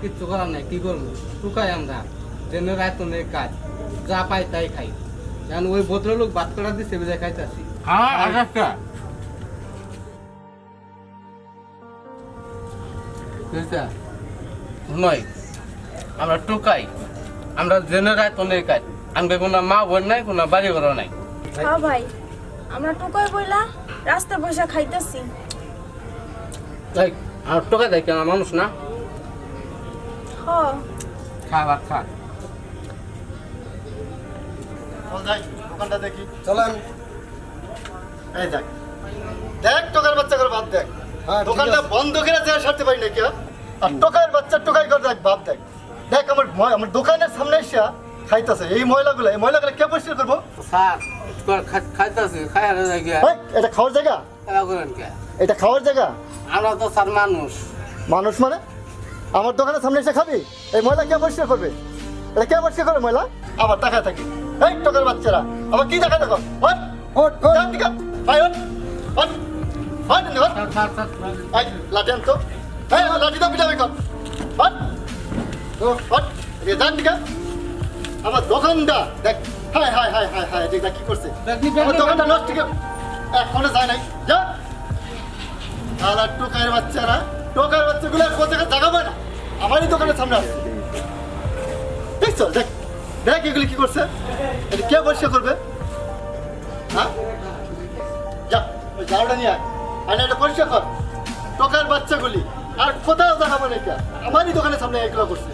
কিচ্ছু করার নাই কি করব? টুকাই আমরা জেনে রাত নেই কাজ যা পাই তাই খাই। কারণ ওই ভদ্রলোক ভাত করা দিচ্ছে বুঝে খাইতেছি হ্যাঁ নয় আমরা টুকাই। আমরা জেনে রাত নেই কাজ। আনবে কোনো মা বোন নাই কোনো বাড়ি ঘর নাই। হ্যাঁ ভাই আমরা টুকাই বইলা রাস্তা বসে খাইতেছি। তাই আর টোকা দেয় কেন মানুষ না? হ। খা ভাত খা। চল যাই দোকানটা দেখি। চলেন। এই দেখ। দেখ টোকার বাচ্চা করে বাদ দেখ। হ্যাঁ, দোকানটা। বন্ধ করে দেওয়া সারতে পারি নাকি হ্যাঁ? আর টোকার বাচ্চা টোকাই করে দেখ বাদ দেখ। দেখ আমার আমার দোকানের সামনে এসে খাইতেছে। এই ময়লাগুলো এই ময়লাগুলো কে পরিষ্কার করব? স্যার খাইতেছি খাই আর গিয়া। এই, এটা খাওয়ার জায়গা? এটা খাওয়ার জায়গা? আমরা তো স্যার মানুষ। মানুষ মানে? আমার দোকানের সামনে এসে খাবি? এই ময়লা কে পরিষ্কার করবে? এটা কে পরিষ্কার করে ময়লা? আবার টাকা থাকি। এই টোকার বাচ্চারা আমার কি দেখো। ওঠ। ওঠ, ওঠ। স্যার স্যার স্যার এই লাঠি আনতো। লাঠি দাও পিটাবে কর। হট ও হট এ যান দিকে। আমার দোকানটা দেখ কি করছে। দেখি, দেখি, আমার দোকানটা নষ্ট এখনও যায় নাই। যা। আলা টোকার বাচ্চারা টোকার বাচ্চাগুলো কোথায় জায়গা পায় না। আমারই দোকানের সামনে আসছে। দেখছ? দেখ দেখ এগুলি কি করছে। এটা কে পরিষ্কার করবে? হ্যাঁ? যা ওই ঝাড়ুটা নিয়ে আয়। আর এটা পরিষ্কার কর। টোকার বাচ্চাগুলি আর কোথাও দেখাবো না এটা। আমারই দোকানের সামনে এগুলো করছে।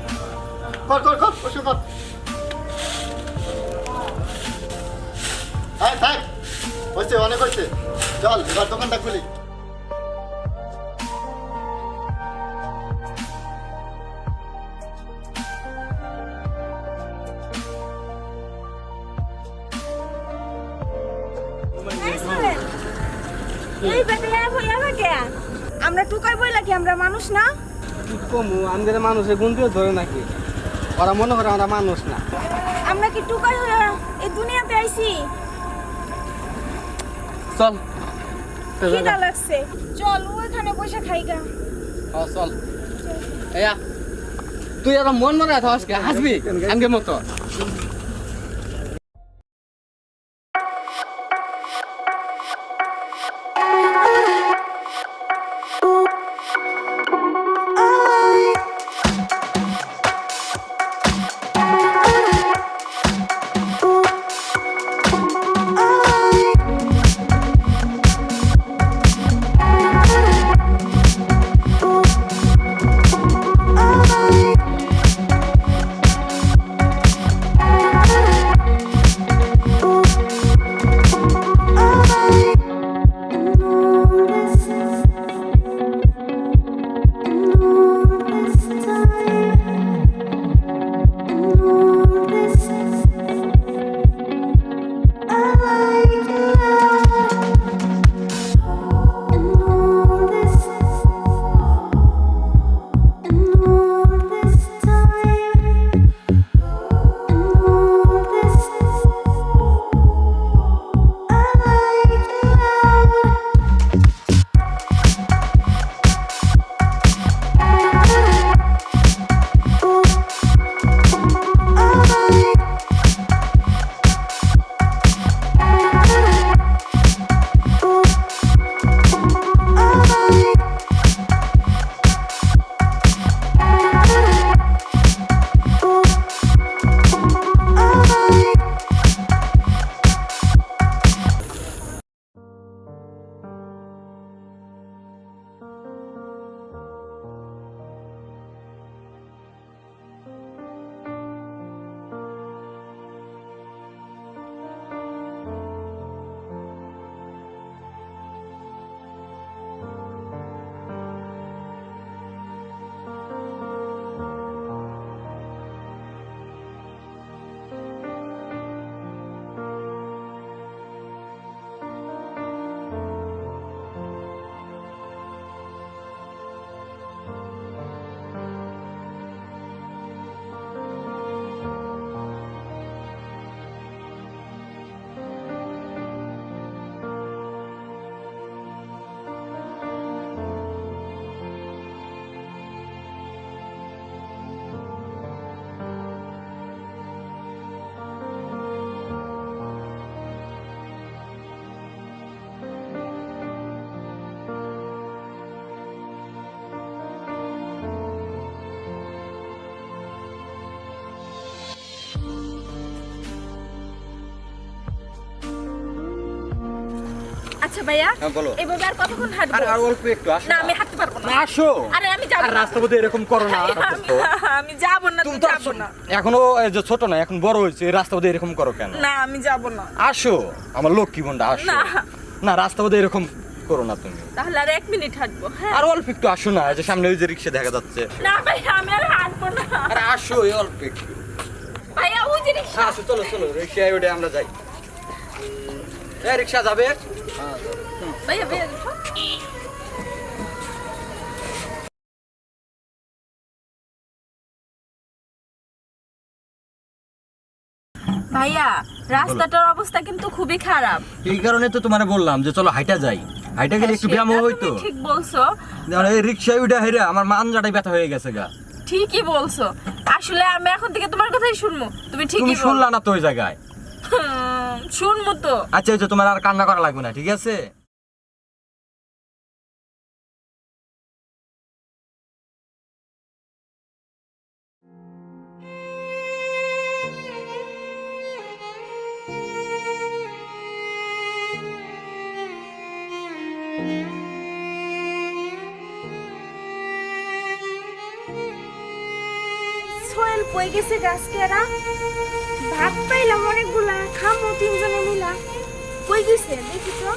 কর কর কর কর হ্যাঁ থাক। হয়েছে অনেক হয়েছে। চল এবার দোকানটা খুলি। এই বেটা আমরা টুকাই বইলা কি আমরা মানুষ না? কি কমু আমাদের মানুষের গুনতেও ধরে নাকি? ওরা মনে করে আমরা মানুষ না। আমরা কি টুকাই হলো এই দুনিয়াতে আইছি? চল। খিদা লাগছে। চল ওইখানে বসে খাইগা ও চল। এয়া তুই আর মন মনে থাকস কে? হাসবি? আঙ্গে মতো। আচ্ছা ভাইয়া হ্যাঁ, বলো। আর কতক্ষণ হাঁটবো? আর অল্প একটু আসো না। আমি হাঁটতে পারব না। আসো। আরে আমি যাব আর এরকম করো না আমি- যাব না তুমি আসো। না। এখনও এই যে ছোট না এখন বড় হয়েছে এই রাস্তা পথে এরকম করো কেন? না আমি যাব না। আসো। আমার লক্ষ্মী বোনটা আসো। না। না রাস্তা পথে এরকম করো না তুমি। তাহলে আর এক মিনিট হাঁটবো হ্যাঁ। আর অল্প একটু আসো না যে সামনে ওই যে রিক্সা দেখা যাচ্ছে। না ভাইয়া আমি আর হাঁটবো না। আরে আসো এই অল্প একটু। ভাইয়া ওই যে রিক্সা। আসো চলো চলো রিক্সায় আমরা যাই। রিক্সা যাবে? ভাইয়া ভাইয়া ভাইয়া রাস্তাটার অবস্থা কিন্তু খুবই খারাপ। এই কারণে তো তোমারে বললাম যে চলো হাইটা যাই। হাইটা গেলে একটু ব্যায়াম হইতো। ঠিক বলছো। এই রিক্সায় উঠে হেরে আমার মানজাটাই ব্যথা হয়ে গেছে গা। ঠিকই বলছো। আসলে আমি এখন থেকে তোমার কথাই শুনব। তুমি ঠিকই শুনলা না তো ওই জায়গায়? হুম, শুনব তো আচ্ছা যে তোমার আর কান্না করা লাগবে না ঠিক আছে? সোয়েল কই গেছে গাছকেরা ভাত পাইলাম অনেকগুলা খামো। কই দেখি তো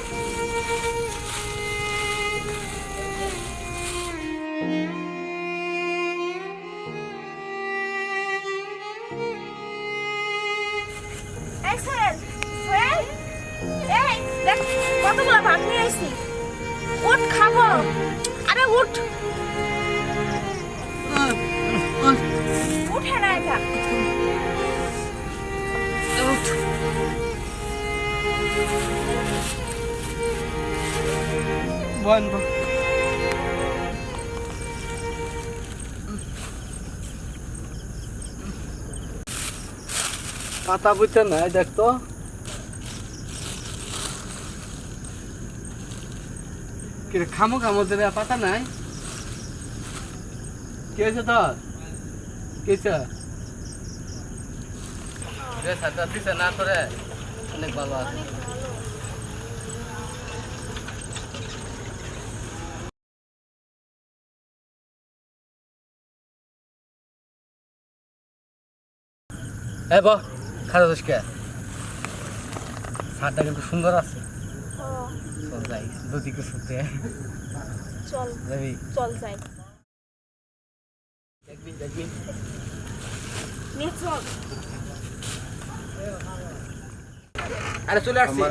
কতগুলা ভাত নিয়ে উঠ খাব। আরে উঠে। বন্ধ। পাতা বুঝতে নাই দেখতো কিরে খামো খামো দেবে পাতা নাই? কি হয়েছে তোর? কিছে রে সাথে দিছে না তোরে? অনেক ভালো আছে। এ বহ খারাপ দোষ কে? সারটা কিন্তু সুন্দর আছে। চল যাই দুদিকে শুতে চল। যাবি? চল যাই। দেখবি দেখবি। নিয়ে চল। আরে চলে আসছি।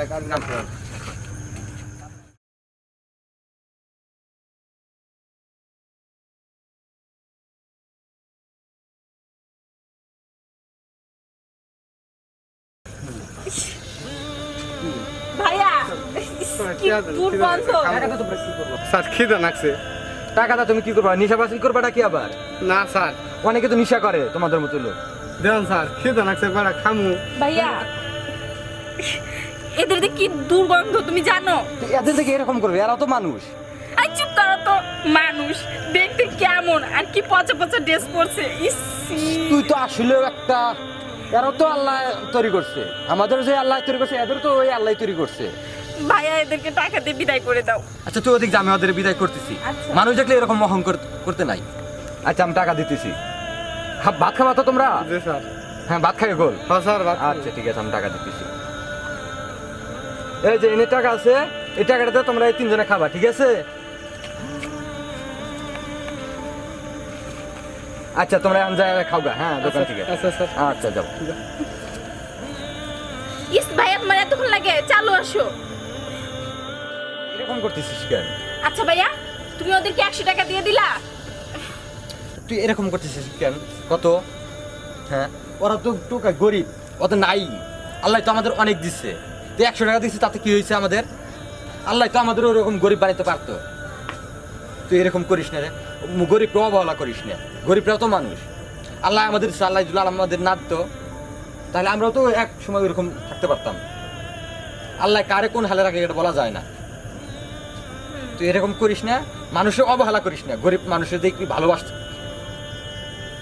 স্যার খিদে নাকছে টাকাটা তুমি কি করবা? নিশা কি আবার? না স্যার। অনেকে তো নিশা করে তোমাদের মতো লোক। দেন স্যার খিদে কটা খামু। ভাইয়া এদের কি দুর্গন্ধ তুমি জানো? এদের এরকম করবে এরা তো মানুষ। আর চুপ করো তো মানুষ। দেখতে কেমন আর কি পচা পচা ড্রেস পরছে। ইস তুই তো আসলেও একটা এরাও তো আল্লাহ তৈরি করছে। আমাদের যে আল্লাহ তৈরি করছে এদের তো ওই আল্লাহ তৈরি করছে। ভাইয়া এদেরকে টাকা দিয়ে বিদায় করে দাও। আচ্ছা তুই ওদিক যা, আমি ওদের বিদায় করতেছি। আচ্ছা। মানুষ দেখলে এরকম মহং কর- করতে নাই। আচ্ছা আমি টাকা দিতেছি। হ্যাঁ ভাত খাওয়া তো তোমরা? জি স্যার। হ্যাঁ ভাত খাই গোল। হ্যাঁ স্যার আচ্ছা ঠিক আছে আমি টাকা দিতেছি। এই যে এনে টাকা আছে এই টাকাটাতে তোমরা এই তিনজনে খাবা ঠিক আছে? আচ্ছা তোমরা এখন যা খাওগা হ্যাঁ দোকান থেকে। আচ্ছা স্যার। আচ্ছা যাও। ইস ভাইয়া তোমার এতক্ষণ লাগে চালু আসো। এরকম করতেছিস কেন? আচ্ছা ভাইয়া তুমি ওদেরকে একশো টাকা দিয়ে দিলা? তুই এরকম করতেছিস কেন? কত? হ্যাঁ ওরা তো টোকা গরিব অত নাই। আল্লাহ তো আমাদের অনেক দিচ্ছে তুই একশো টাকা দিচ্ছিস তাতে কি হয়েছে আমাদের? আল্লাহ তো আমাদের ওরকম গরিব বানাইতে পারতো। তুই এরকম করিস না রে। উম, গরিব অবহেলা করিস না। গরিবরাও তো মানুষ। আল্লাহ আমাদের আল্লাহ যদি আমাদের না দিত তাহলে আমরাও তো এক সময় ওরকম থাকতে পারতাম। আল্লাহ কারে কোন হালে রাখে এটা বলা যায় না। তুই এরকম করিস না মানুষের অবহেলা করিস না গরিব মানুষের দেখবি ভালোবাস।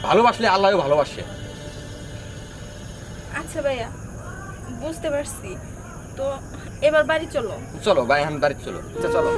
ভালোবাসলে আল্লাহও ভালোবাসে। আচ্ছা ভাইয়া বুঝতে পারছি। তো এবার বাড়ি চলো। চলো ভাই এখন বাড়ি চলো। আচ্ছা চলো।